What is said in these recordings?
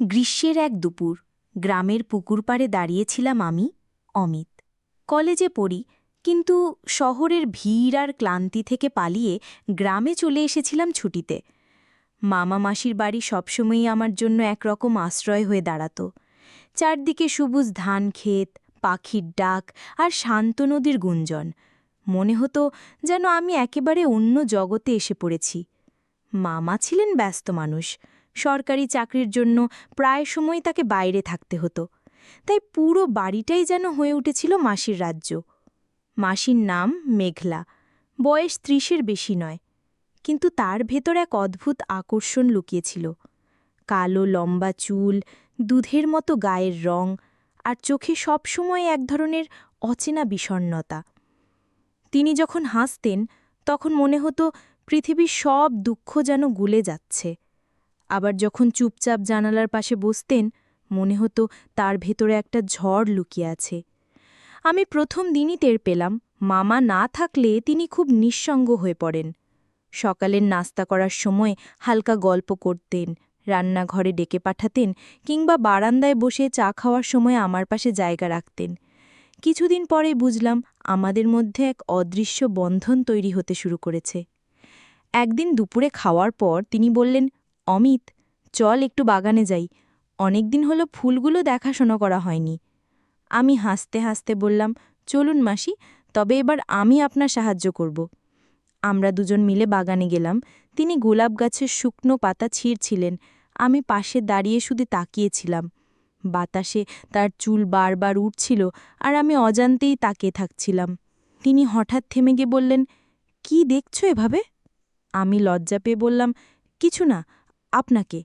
গ্রীষ্মের এক দুপুর, গ্রামের পুকুর পাড়ে দাঁড়িয়েছিলাম আমি, অমিত। কলেজে পড়ি, কিন্তু শহরের ভিড় আর ক্লান্তি থেকে পালিয়ে গ্রামে চলে এসেছিলাম ছুটিতে। মামা মাসির বাড়ি সবসময়ই আমার জন্য একরকম আশ্রয় হয়ে দাঁড়াত। চারদিকে সবুজ ধান ক্ষেত, পাখির ডাক আর শান্ত নদীর গুঞ্জন। মনে হতো যেন আমি একেবারে অন্য জগতে এসে পড়েছি। মামা ছিলেন ব্যস্ত মানুষ। সরকারি চাকরির জন্য প্রায় সময় তাকে বাইরে থাকতে হতো। তাই পুরো বাড়িটাই যেন হয়ে উঠেছিল মাসির রাজ্য। মাসির নাম মেঘলা, বয়স ত্রিশের বেশি নয়। কিন্তু তার ভেতর এক অদ্ভুত আকর্ষণ লুকিয়েছিল। কালো লম্বা চুল, দুধের মতো গায়ের রং, আর চোখে সবসময় এক ধরনের অচেনা বিষণ্নতা তিনি যখন হাসতেন, তখন মনে হতো পৃথিবীর সব দুঃখ যেন গুলে যাচ্ছে। আবার যখন চুপচাপ জানালার পাশে বসতেন, মনে হতো তার ভেতরে একটা ঝড় লুকিয়ে আছে। আমি প্রথম দিনই টের পেলাম, মামা না থাকলে তিনি খুব নিঃসঙ্গ হয়ে পড়েন। সকালের নাস্তা করার সময় হালকা গল্প করতেন, রান্নাঘরে ডেকে পাঠাতেন কিংবা বারান্দায় বসে চা খাওয়ার সময় আমার পাশে জায়গা রাখতেন। কিছুদিন পরে বুঝলাম আমাদের মধ্যে এক অদৃশ্য বন্ধন তৈরি হতে শুরু করেছে। একদিন দুপুরে খাওয়ার পর তিনি বললেন অমিত, চল একটু বাগানে যাই। অনেকদিন হলো ফুলগুলো দেখাশোনা করা হয়নি। আমি হাসতে হাসতে বললাম, চলুন মাসি, তবে এবার আমি আপনার সাহায্য করব। আমরা দুজন মিলে বাগানে গেলাম। তিনি গোলাপ গাছের শুকনো পাতা ছিঁড়ছিলেন। আমি পাশে দাঁড়িয়ে শুধু তাকিয়েছিলাম। বাতাসে তার চুল বারবার উঠছিল আর আমি অজান্তেই তাকিয়ে থাকছিলাম। তিনি হঠাৎ থেমে গিয়ে বললেন, কি দেখছ এভাবে? আমি লজ্জা পেয়ে বললাম, কিছু না আপনাকে।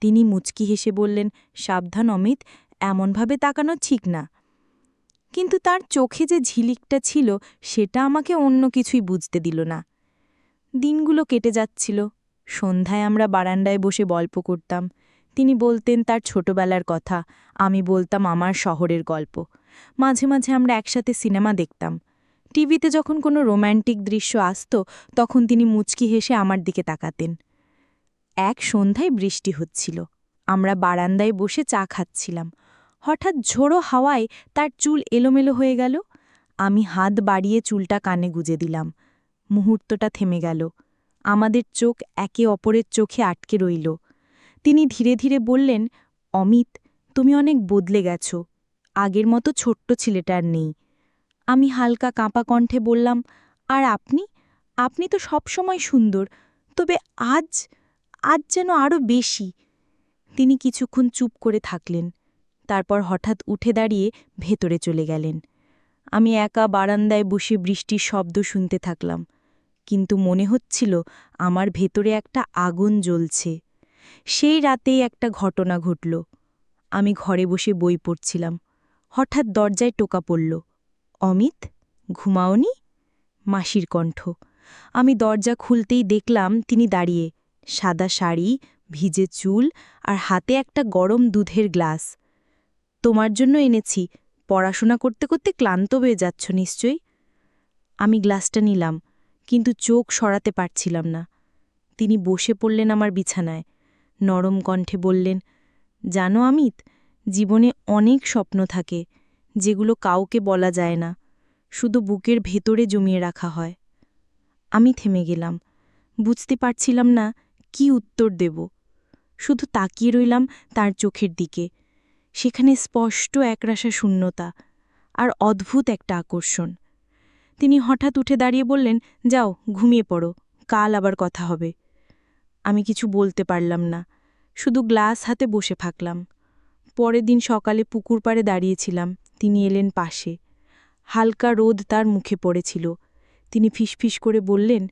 তিনি মুচকি হেসে বললেন, সাবধান অমিত, এমনভাবে তাকানো ঠিক না। কিন্তু তার চোখে যে ঝিলিকটা ছিল, সেটা আমাকে অন্য কিছুই বুঝতে দিল না। দিনগুলো কেটে যাচ্ছিল। সন্ধ্যায় আমরা বারান্দায় বসে গল্প করতাম। তিনি বলতেন তার ছোটবেলার কথা, আমি বলতাম আমার শহরের গল্প। মাঝে মাঝে আমরা একসাথে সিনেমা দেখতাম। টিভিতে যখন কোনো রোম্যান্টিক দৃশ্য আসত, তখন তিনি মুচকি হেসে আমার দিকে তাকাতেন। এক সন্ধ্যায় বৃষ্টি হচ্ছিল। আমরা বারান্দায় বসে চা খাচ্ছিলাম। হঠাৎ ঝোড়ো হাওয়ায় তার চুল এলোমেলো হয়ে গেল। আমি হাত বাড়িয়ে চুলটা কানে গুজে দিলাম। মুহূর্তটা থেমে গেল। আমাদের চোখ একে অপরের চোখে আটকে রইল। তিনি ধীরে ধীরে বললেন, অমিত, তুমি অনেক বদলে গেছ। আগের মতো ছোট্ট ছেলেটার নেই। আমি হালকা কাঁপা কণ্ঠে বললাম, আর আপনি? আপনি তো সবসময় সুন্দর। তবে আজ আজ যেন আরও বেশি। তিনি কিছুক্ষণ চুপ করে থাকলেন, তারপর হঠাৎ উঠে দাঁড়িয়ে ভেতরে চলে গেলেন। আমি একা বারান্দায় বসে বৃষ্টির শব্দ শুনতে থাকলাম, কিন্তু মনে হচ্ছিল আমার ভেতরে একটা আগুন জ্বলছে। সেই রাতেই একটা ঘটনা ঘটল। আমি ঘরে বসে বই পড়ছিলাম। হঠাৎ দরজায় টোকা পড়ল। অমিত, ঘুমাওনি? মাসির কণ্ঠ। আমি দরজা খুলতেই দেখলাম তিনি দাঁড়িয়ে সাদা শাড়ি, ভিজে চুল আর হাতে একটা গরম দুধের গ্লাস। তোমার জন্য এনেছি। পড়াশোনা করতে করতে ক্লান্ত হয়ে যাচ্ছ নিশ্চয়ই? আমি গ্লাসটা নিলাম, কিন্তু চোখ সরাতে পারছিলাম না। তিনি বসে পড়লেন আমার বিছানায়। নরম কণ্ঠে বললেন, জানো অমিত, জীবনে অনেক স্বপ্ন থাকে, যেগুলো কাউকে বলা যায় না। শুধু বুকের ভেতরে জমিয়ে রাখা হয়। আমি থেমে গেলাম। বুঝতে পারছিলাম না কি উত্তর দেব? শুধু তাকিয়ে রইলাম তার চোখের দিকে। সেখানে স্পষ্ট একরাশা শূন্যতা আর অদ্ভুত একটা আকর্ষণ। তিনি হঠাৎ উঠে দাঁড়িয়ে বললেন, যাও, ঘুমিয়ে পড়ো, কাল আবার কথা হবে। আমি কিছু বলতে পারলাম না, শুধু গ্লাস হাতে বসে থাকলাম। পরের দিন সকালে পুকুর পাড়ে দাঁড়িয়েছিলাম, তিনি এলেন পাশে। হালকা রোদ তার মুখে পড়েছিল। তিনি ফিসফিস করে বললেন,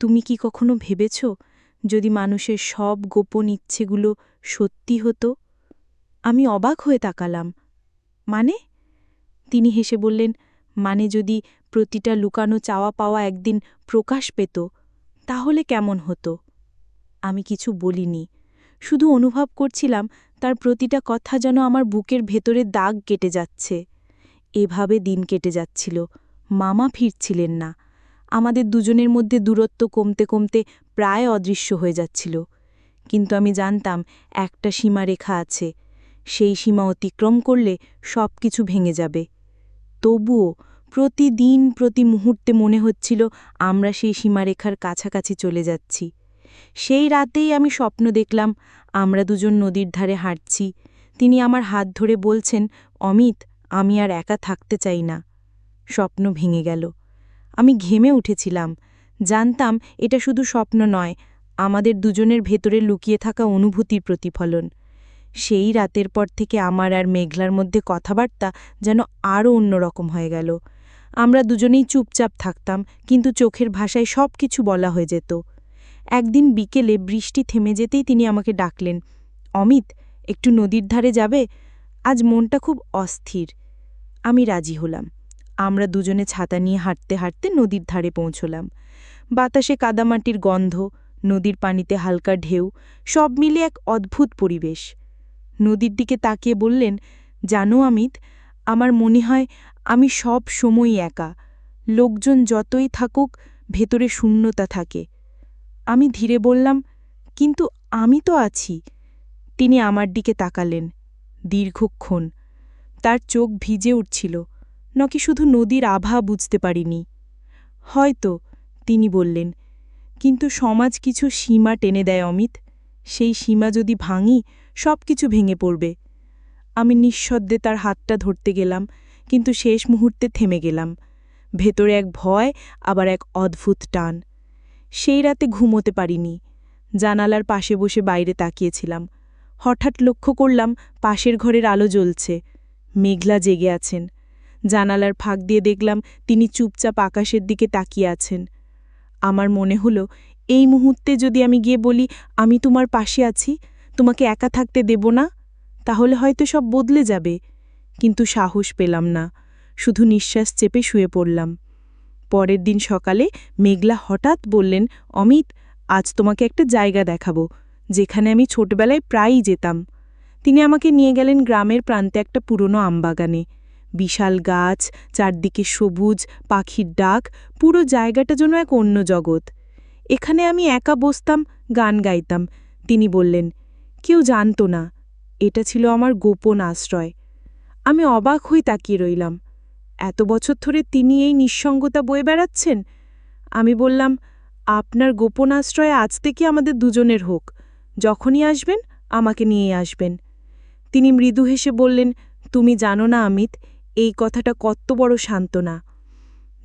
তুমি কি কখনো ভেবেছ যদি মানুষের সব গোপন ইচ্ছেগুলো সত্যি হতো, আমি অবাক হয়ে তাকালাম। মানে? তিনি হেসে বললেন মানে যদি প্রতিটা লুকানো চাওয়া পাওয়া একদিন প্রকাশ পেত, তাহলে কেমন হতো? আমি কিছু বলিনি। শুধু অনুভব করছিলাম, তার প্রতিটা কথা যেন আমার বুকের ভেতরে দাগ কেটে যাচ্ছে। এভাবে দিন কেটে যাচ্ছিল, মামা ফিরছিলেন না। আমাদের দুজনের মধ্যে দূরত্ব কমতে কমতে প্রায় অদৃশ্য হয়ে যাচ্ছিল। কিন্তু আমি জানতাম একটা সীমারেখা আছে। সেই সীমা অতিক্রম করলে সব কিছু ভেঙে যাবে। তবুও প্রতিদিন প্রতি মুহূর্তে মনে হচ্ছিল আমরা সেই সীমারেখার কাছাকাছি চলে যাচ্ছি। সেই রাতেই আমি স্বপ্ন দেখলাম আমরা দুজন নদীর ধারে হাঁটছি। তিনি আমার হাত ধরে বলছেন, অমিত, আমি আর একা থাকতে চাই না। স্বপ্ন ভেঙে গেল। আমি ঘেমে উঠেছিলাম। জানতাম এটা শুধু স্বপ্ন নয়, আমাদের দুজনের ভেতরে লুকিয়ে থাকা অনুভূতির প্রতিফলন। সেই রাতের পর থেকে আমার আর মেঘলার মধ্যে কথাবার্তা যেন আরও অন্যরকম হয়ে গেল। আমরা দুজনেই চুপচাপ থাকতাম, কিন্তু চোখের ভাষায় সব কিছু বলা হয়ে যেত। একদিন বিকেলে বৃষ্টি থেমে যেতেই তিনি আমাকে ডাকলেন, অমিত, একটু নদীর ধারে যাবে? আজ মনটা খুব অস্থির। আমি রাজি হলাম। আমরা দুজনে ছাতা নিয়ে হাঁটতে হাঁটতে নদীর ধারে পৌঁছলাম। বাতাসে কাদামাটির গন্ধ, নদীর পানিতে হালকা ঢেউ, সব মিলে এক অদ্ভুত পরিবেশ। নদীর দিকে তাকিয়ে বললেন, জানো অমিত, আমার মনে হয় আমি সব সময়ই একা। লোকজন যতই থাকুক, ভেতরে শূন্যতা থাকে। আমি ধীরে বললাম, কিন্তু আমি তো আছি। তিনি আমার দিকে তাকালেন, দীর্ঘক্ষণ। তার চোখ ভিজে উঠছিল। নাকি শুধু নদীর আভা বুঝতে পারিনি। হয়তো, তিনি বললেন, কিন্তু সমাজ কিছু সীমা টেনে দেয় অমিত। সেই সীমা যদি ভাঙি সব কিছু ভেঙে পড়বে। আমি নিঃশব্দে তার হাতটা ধরতে গেলাম, কিন্তু শেষ মুহূর্তে থেমে গেলাম। ভেতরে এক ভয়, আবার এক অদ্ভুত টান। সেই রাতে ঘুমোতে পারিনি। জানালার পাশে বসে বাইরে তাকিয়েছিলাম। হঠাৎ লক্ষ্য করলাম, পাশের ঘরের আলো জ্বলছে। মেঘলা জেগে আছেন। জানালার ফাঁক দিয়ে দেখলাম তিনি চুপচাপ আকাশের দিকে তাকিয়ে আছেন। আমার মনে হলো, এই মুহূর্তে যদি আমি গিয়ে বলি, আমি তোমার পাশে আছি, তোমাকে একা থাকতে দেব না? তাহলে হয়তো সব বদলে যাবে। কিন্তু সাহস পেলাম না। শুধু নিঃশ্বাস চেপে শুয়ে পড়লাম। পরের দিন সকালে মেঘলা হঠাৎ বললেন, অমিত, আজ তোমাকে একটা জায়গা দেখাবো, যেখানে আমি ছোটবেলায় প্রায়ই যেতাম। তিনি আমাকে নিয়ে গেলেন গ্রামের প্রান্তে একটা পুরনো আমবাগানে। বিশাল গাছ, চারদিকে সবুজ, পাখির ডাক, পুরো জায়গাটা যেন এক অন্য জগৎ। এখানে আমি একা বসতাম, গান গাইতাম। তিনি বললেন, কেউ জানত না, এটা ছিল আমার গোপন আশ্রয়। আমি অবাক হয়ে তাকিয়ে রইলাম। এত বছর ধরে তিনি এই নিঃসঙ্গতা বয়ে বেড়াচ্ছেন? আমি বললাম, আপনার গোপন আশ্রয় আজ থেকে আমাদের দুজনের হোক। যখনই আসবেন, আমাকে নিয়ে আসবেন। তিনি মৃদু হেসে বললেন, তুমি জানো না, অমিত এই কথাটা কত বড় সান্ত্বনা।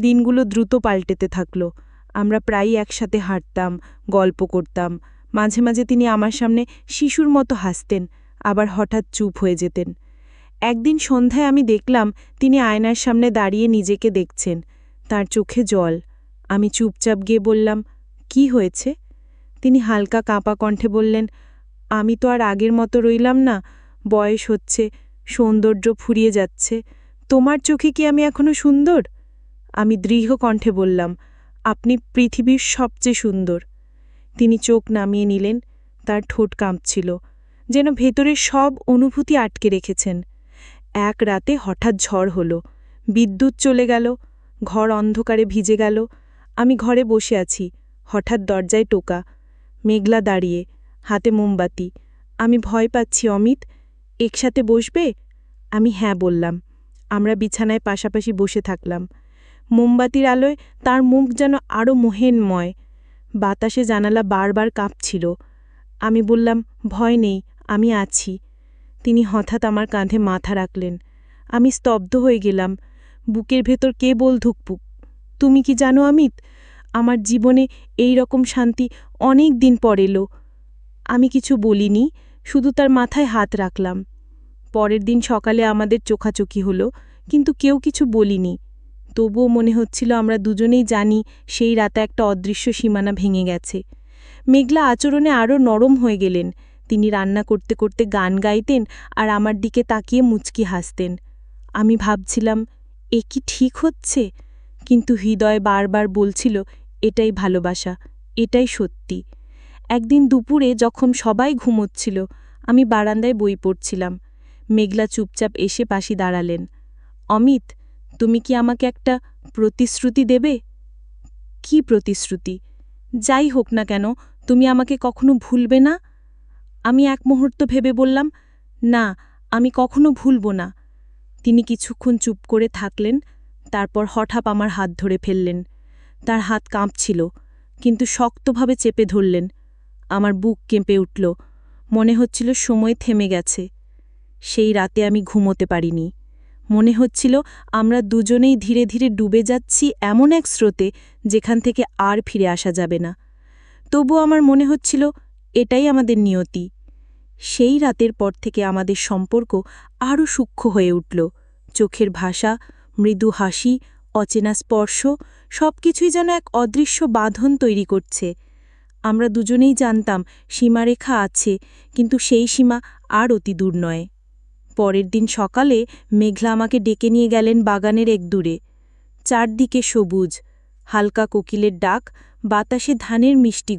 দিনগুলো দ্রুত পাল্টেতে থাকল। আমরা প্রায়ই একসাথে হাঁটতাম, গল্প করতাম। মাঝে মাঝে তিনি আমার সামনে শিশুর মতো হাসতেন, আবার হঠাৎ চুপ হয়ে যেতেন। একদিন সন্ধ্যায় আমি দেখলাম তিনি আয়নার সামনে দাঁড়িয়ে নিজেকে দেখছেন। তার চোখে জল। আমি চুপচাপ গিয়ে বললাম, কি হয়েছে? তিনি হালকা কাঁপা কণ্ঠে বললেন, আমি তো আর আগের মতো রইলাম না। বয়স হচ্ছে, সৌন্দর্য ফুরিয়ে যাচ্ছে। তোমার চোখে কি আমি এখনও সুন্দর? আমি দৃঢ় কণ্ঠে বললাম, আপনি পৃথিবীর সবচেয়ে সুন্দর। তিনি চোখ নামিয়ে নিলেন, তার ঠোঁট কাঁপছিল, যেন ভেতরের সব অনুভূতি আটকে রেখেছেন। এক রাতে হঠাৎ ঝড় হলো, বিদ্যুৎ চলে গেল, ঘর অন্ধকারে ভিজে গেল, আমি ঘরে বসে আছি, হঠাৎ দরজায় টোকা, মেঘলা দাঁড়িয়ে, হাতে মোমবাতি, আমি ভয় পাচ্ছি অমিত, একসাথে বসবে? আমি হ্যাঁ বললাম। আমরা বিছানায় পাশাপাশি বসে থাকলাম। মোমবাতির আলোয় তার মুখ যেন আরও মোহেনময়। বাতাসে জানালা বারবার কাঁপছিল। আমি বললাম, ভয় নেই, আমি আছি। তিনি হঠাৎ আমার কাঁধে মাথা রাখলেন। আমি স্তব্ধ হয়ে গেলাম। বুকের ভেতর কেবল ধুকপুক? তুমি কি জানো অমিত? আমার জীবনে এই রকম শান্তি অনেক দিন পর এলো। আমি কিছু বলিনি, শুধু তার মাথায় হাত রাখলাম। পরের দিন সকালে আমাদের চোখাচোখি হলো, কিন্তু কেউ কিছু বলিনি। তবুও মনে হচ্ছিল আমরা দুজনেই জানি সেই রাতে একটা অদৃশ্য সীমানা ভেঙে গেছে। মেঘলা আচরণে আরও নরম হয়ে গেলেন। তিনি রান্না করতে করতে গান গাইতেন আর আমার দিকে তাকিয়ে মুচকি হাসতেন। আমি ভাবছিলাম, এ কি ঠিক হচ্ছে? কিন্তু হৃদয় বারবার বলছিল, এটাই ভালোবাসা, এটাই সত্যি। একদিন দুপুরে যখন সবাই ঘুমোচ্ছিল, আমি বারান্দায় বই পড়ছিলাম। মেঘলা চুপচাপ এসে পাশে দাঁড়ালেন। অমিত, তুমি কি আমাকে একটা প্রতিশ্রুতি দেবে? কি প্রতিশ্রুতি? যাই হোক না কেন, তুমি আমাকে কখনো ভুলবে না? আমি এক মুহূর্ত ভেবে বললাম, না, আমি কখনো ভুলব না। তিনি কিছুক্ষণ চুপ করে থাকলেন, তারপর হঠাৎ আমার হাত ধরে ফেললেন। তার হাত কাঁপছিল, কিন্তু শক্তভাবে চেপে ধরলেন। আমার বুক কেঁপে উঠল। মনে হচ্ছিল সময় থেমে গেছে। সেই রাতে আমি ঘুমোতে পারিনি। মনে হচ্ছিল আমরা দুজনেই ধীরে ধীরে ডুবে যাচ্ছি এমন এক স্রোতে যেখান থেকে আর ফিরে আসা যাবে না। তবু আমার মনে হচ্ছিল এটাই আমাদের নিয়তি। সেই রাতের পর থেকে আমাদের সম্পর্ক আরও সূক্ষ্ম হয়ে উঠল। চোখের ভাষা, মৃদু হাসি, অচেনা স্পর্শ সবকিছুই যেন এক অদৃশ্য বাঁধন তৈরি করছে। আমরা দুজনেই জানতাম সীমারেখা আছে, কিন্তু সেই সীমা আর অতি দূর নয়। পরের দিন সকালে মেঘলা আমাকে ডেকে নিয়ে গেলেন বাগানের এক দূরে। চারদিকে সবুজ, হালকা কোকিলের ডাক, বাতাসে ধানের মিষ্টি